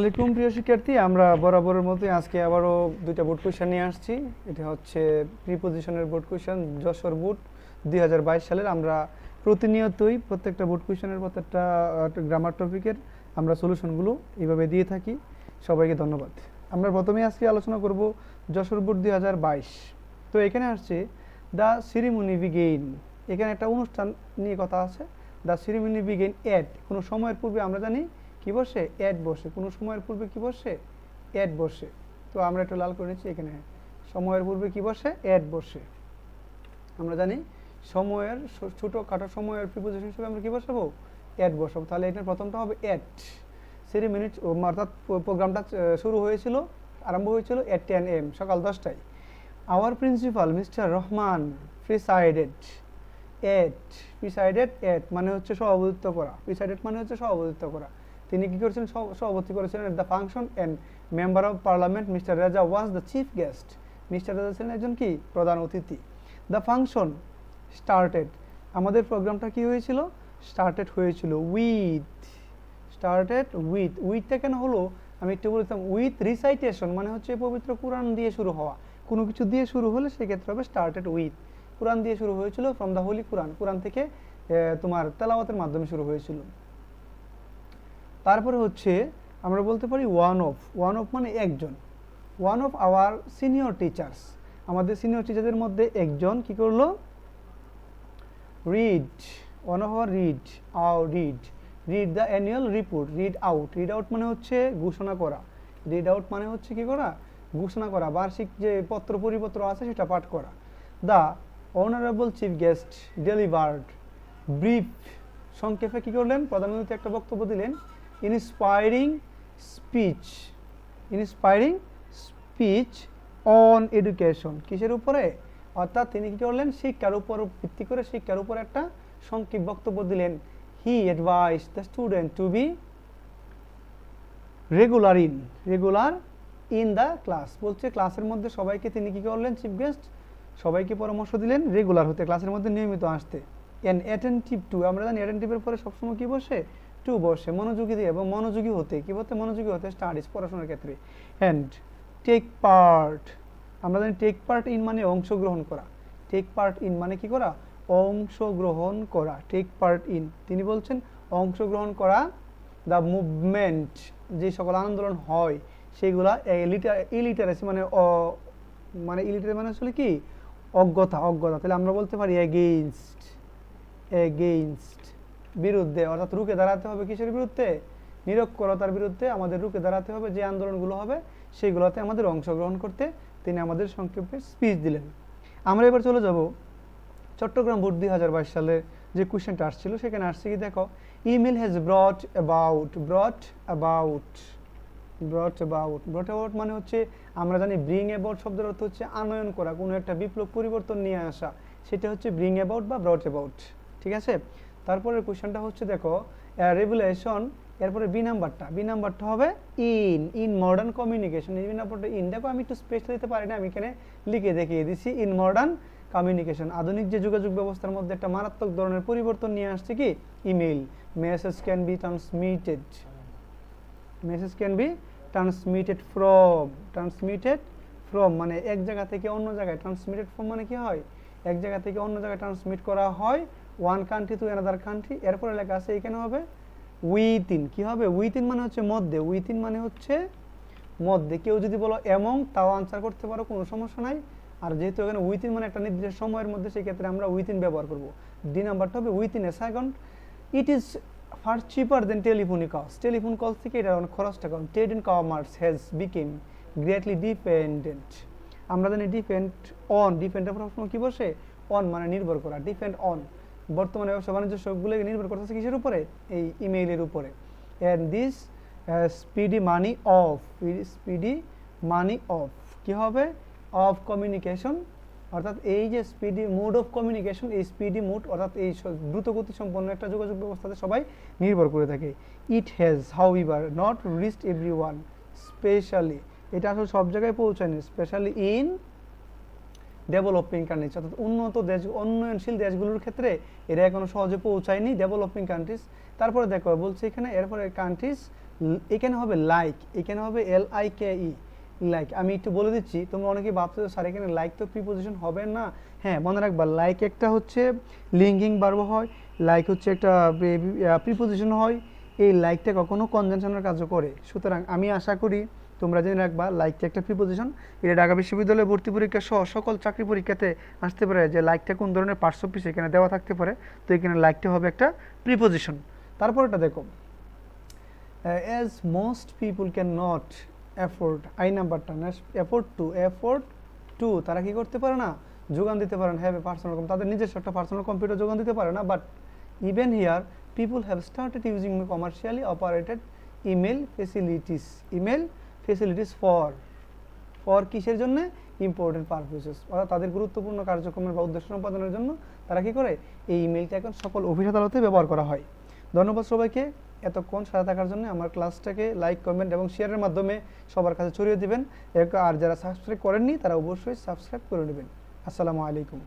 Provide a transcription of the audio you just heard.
আলাইকুম, প্রিয় শিক্ষার্থী। আমরা বরাবরের মতোই আজকে আবারও দুইটা বোর্ড কোয়েশন নিয়ে আসছি। এটা হচ্ছে প্রিপোজিশনের বোর্ড কোয়েশন যশোর বোর্ড দুই সালের। আমরা প্রতিনিয়তই প্রত্যেকটা বোর্ড কোয়েশনের প্রত্যেকটা গ্রামার টপিকের আমরা সলিউশনগুলো এইভাবে দিয়ে থাকি। সবাইকে ধন্যবাদ। আমরা প্রথমে আজকে আলোচনা করব যশোর বোর্ড দুই তো এখানে আসছে দ্য সিরিমনি বিগেইন এখানে একটা অনুষ্ঠান নিয়ে কথা আছে। দ্য সিরিমনি বিগেইন এট কোনো সময়ের পূর্বে আমরা জানি কি বসে? অ্যাড বসে। কোনো সময়ের পূর্বে কি বসে? অ্যাড বসে। তো আমরা একটু লাল করে নিচ্ছি এখানে। সময়ের পূর্বে কি বসে? অ্যাড বসে। আমরা জানি সময়ের ছো- ছোটখাটো সময়ের প্রিপোজিশন হিসেবে আমরা কি বসাবো? অ্যাড বসাবো। তাহলে এটার প্রথমটা হবে অ্যাট সেরি মিনিট অর্থাৎ প্রোগ্রামটা শুরু হয়েছিল, আরম্ভ হয়েছিল অ্যাট টেন এম সকাল দশটায়। Our principal mister Rahman presided at presided at মানে হচ্ছে সভাপতিত্ব করা। প্রিসাইডেড মানে হচ্ছে সভাপতিত্ব করা। তিনি কি করেছেন? সভ- সভাপতি করেছিলেন the function and member of parliament mister Raja was the chief guest mister Raja ছিলেন একজন কি? প্রধান অতিথি। দ্য ফাংশন স্টার্টেড আমাদের প্রোগ্রামটা কি হয়েছিল? স্টার্টেড হয়েছিল উইথ স্টার্টেড উইথ উইথটা কেন হলো? আমি একটু বলতাম উইথ রিসাইটেশন মানে হচ্ছে পবিত্র কোরআন দিয়ে শুরু হওয়া। কোনো কিছু দিয়ে শুরু হলে সেক্ষেত্রে হবে স্টার্টেড উইথ কোরআন দিয়ে শুরু হয়েছিল from the holy Quran Quran থেকে তোমার তেলাওয়াতের মাধ্যমে শুরু হয়েছিল। তারপরে হচ্ছে আমরা বলতে পারি ওয়ান অফ ওয়ান অফ মানে একজন। One of our senior teachers আমাদের সিনিয়র টিচারদের মধ্যে একজন কি করল? Read one of our read our read read the annual report read out read out মানে হচ্ছে ঘোষণা করা। রিড আউট মানে হচ্ছে কি করা? ঘোষণা করা। বার্ষিক যে পত্র, পরিপত্র আছে সেটা পাঠ করা। The honourable chief guest delivered brief সংক্ষেপে কি করলেন? প্রধানমন্ত্রী একটা বক্তব্য দিলেন। Inspiring speech inspiring speech on education কিসের উপরে? অর্থাৎ তিনি কি করলেন? শিক্ষার উপর ভিত্তি করে শিক্ষার উপর একটা সংক্ষিপ্ত বক্তব্য দিলেন। He advise the student to be regular in regular in the class বলছে ক্লাসের মধ্যে সবাইকে তিনি কি করলেন? চিফ গেস্ট সবাইকে পরামর্শ দিলেন রেগুলার হতে ক্লাসের মধ্যে নিয়মিত আসতে। অ্যান অ্যাটেন্টিভ টু আমরা জানি অ্যাটেন্টিভের পরে সবসময় কি বসে? টু বসে, মনোযোগী দিয়ে এবং মনোযোগী হতে, কি বলতে মনোযোগী হতে স্টাডিজ পড়াশোনার ক্ষেত্রে। অ্যান্ড টেক পার্ট আমরা জানি টেক পার্ট ইন মানে অংশগ্রহণ করা। টেক পার্ট ইন মানে কি করা? অংশগ্রহণ করা টেক পার্ট ইন তিনি বলছেন অংশগ্রহণ করা দ্য মুভমেন্ট যে সকল আন্দোলন হয়, সেগুলা ইলিটারেসি মানে মানে ইলিটারেসি মানে আসলে কি? অজ্ঞতা অজ্ঞতা। তাহলে আমরা বলতে পারি এগেইনস্ট এগেইনস্ট বিরুদ্ধে, অর্থাৎ রুখে দাঁড়াতে হবে কিসের বিরুদ্ধে? নিরক্ষরতার বিরুদ্ধে আমাদের রুখে দাঁড়াতে হবে, যে আন্দোলনগুলো হবে, সেগুলোতে আমাদের অংশগ্রহণ করতে তিনি আমাদের সংক্ষেপে স্পিচ দিলেন। আমরা এবার চলে যাব চট্টগ্রাম বোর্ড দুই হাজার বাইশ সালে যে কোশ্চেনটা আসছিল, সেখানে আসছে কি, দেখো email has brought about brought about brought about brought about মানে হচ্ছে, আমরা জানি ব্রিং অ্যাবাউট শব্দের অর্থ হচ্ছে আনয়ন করা, কোনো একটা বিপ্লব পরিবর্তন নিয়ে আসা, সেটা হচ্ছে ব্রিং অ্যাবাউট বা ব্রট অ্যাবাউট ঠিক আছে? তারপরে কোশ্চেনটা হচ্ছে, দেখো রেগুলেশন এরপরে বি নাম্বারটা বি নাম্বারটা হবে ইন ইন মডার্ন কমিউনিকেশন এই নাম্বারটা ইন দেখো, আমি একটু স্পেস দিতে পারি না, আমি এখানে লিখে দেখিয়ে দিচ্ছি ইন মডার্ন কমিউনিকেশন আধুনিক যে যোগাযোগ ব্যবস্থার মধ্যে একটা মারাত্মক ধরনের পরিবর্তন নিয়ে আসছে কি? Email message can be transmitted message can be transmitted from transmitted from মানে এক জায়গা থেকে অন্য জায়গায়। ট্রান্সমিটেড ফ্রম মানে কি হয়? এক জায়গা থেকে অন্য জায়গায় ট্রান্সমিট করা হয়। One country to another country এরপরে লেখা আছে এখানে হবে উইথিন কি হবে? উইথিন মানে হচ্ছে মধ্যে। উইথিন মানে হচ্ছে মধ্যে। কেউ যদি বলো এমং তাও আনসার করতে পারো, কোনো সমস্যা নাই। আর যেহেতু এখানে উইথিন মানে একটা নির্দিষ্ট সময়ের মধ্যে, সেক্ষেত্রে আমরা উইথিন ব্যবহার করব। ডি নাম্বারটা হবে within a second it is far cheaper then telephonic calls telephone call থেকে এটা অনেক খরচটা কম। Trade in commerce has become greatly dependent আমরা জানি ডিপেন্ড অন উপর সবসময় কি বসে? অন মানে নির্ভর করা। ডিপেন্ড অন বর্তমানে ব্যবসা বাণিজ্য সবগুলোকে নির্ভর করতেছে কিসের উপরে? এই ইমেইলের উপরে। And this speedy money of speedy money of কি হবে? অফ কমিউনিকেশন অর্থাৎ এই যে স্পিডি মোড অফ কমিউনিকেশন এই স্পিডি মোড অর্থাৎ এই দ্রুতগতি সম্পন্ন একটা যোগাযোগ ব্যবস্থাতে সবাই নির্ভর করে থাকে। It has however not reached everyone especially এটা আসলে সব জায়গায় পৌঁছায়নি স্পেশালি ইন ডেভেলপিং কান্ট্রিজ অর্থাৎ উন্নত দেশ, উন্নয়নশীল দেশগুলোর ক্ষেত্রে এরা এখনও সহজে পৌঁছায়নি ডেভেলপিং কান্ট্রিজ তারপরে দেখো, বলছে এখানে, এরপরে কান্ট্রিজ এখানে হবে লাইক এখানে হবে L I K E like আমি একটু বলে দিচ্ছি, তোমরা অনেকে ভাবছ স্যার, এখানে লাইক তো প্রিপোজিশন হবে না? হ্যাঁ মনে রাখবা লাইক একটা হচ্ছে লিঙ্কিং বার্ব হয় লাইক হচ্ছে একটা প্রিপোজিশন হয়, এই লাইকটা কখনো কনজেনশনের কাজও করে। সুতরাং আমি আশা করি তোমরা জেনে রাখবা লাইকটা একটা প্রিপোজিশন এটা ঢাকা বিশ্ববিদ্যালয়ে ভর্তি পরীক্ষা সহ সকল চাকরি পরীক্ষাতে আসতে পারে যে লাইকটা কোন ধরনের পার্শ্ব পিস এখানে দেওয়া থাকতে পারে। তো এখানে লাইকটা হবে একটা প্রিপোজিশন তারপর এটা দেখো। As most people can not afford I নাম্বারটা অ্যাফোর্ড টু অ্যাফোর্ড টু তারা কি করতে পারে না? যোগান দিতে পারে না। হ্যাভ এ পার্সোনাল তাদের নিজস্ব একটা পার্সোনাল কম্পিউটার যোগান দিতে পারে না but even here people have started using commercially operated email facilities email facilities for for কিসের জন্য? ইম্পর্টেন্ট পারপোসেস অর্থাৎ তাদের গুরুত্বপূর্ণ কার্যক্রমের বা উদ্দেশ্য সম্পাদনের জন্য তারা কি করে? এই ইমেলটা এখন সকল অফিস আদালতে ব্যবহার করা হয়। ধন্যবাদ সবাইকে। এতক্ষণ সাথে থাকার জন্য আমার ক্লাসটাকে লাইক কমেন্ট এবং শেয়ারের মাধ্যমে সবার কাছে ছড়িয়ে দিবেন। আর যারা সাবস্ক্রাইব করেননি, তারা অবশ্যই সাবস্ক্রাইব করে নেবেন। আসসালামু আলাইকুম।